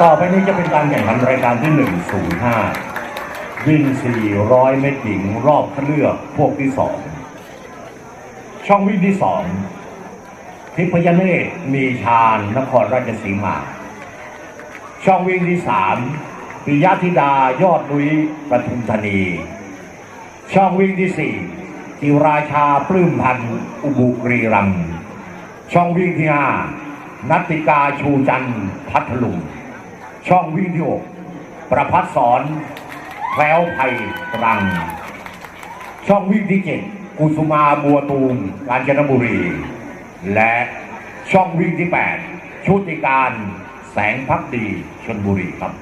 ต่อไปนี้จะเป็นการแข่งขันรายการที่ 105 วิ่ง 400 เมตรหญิงรอบคัดเลือกพวกที่ 2 ช่องวิ่งที่ 2 ทิพยเนตรมีชาญนครราชสีมา ช่องวิ่งที่ 3 ปิยธิดายอดนุ้ยปทุมธานี ช่องวิ่งที่ 4 จิราชาปลื้มพันธ์อุบุกรีรัมช่องวิ่งที่ 5นัตติกาชูจันทร์พัทลุง ช่องวิ่งที่6ประพัดสอนแคล้วไทยตรัง ช่องวิ่งที่เจ็ดกุสุมาบัวตูมกาญจนบุรี และช่องวิ่งที่ 8 ชุติการแสงพักดีชนบุรีครับ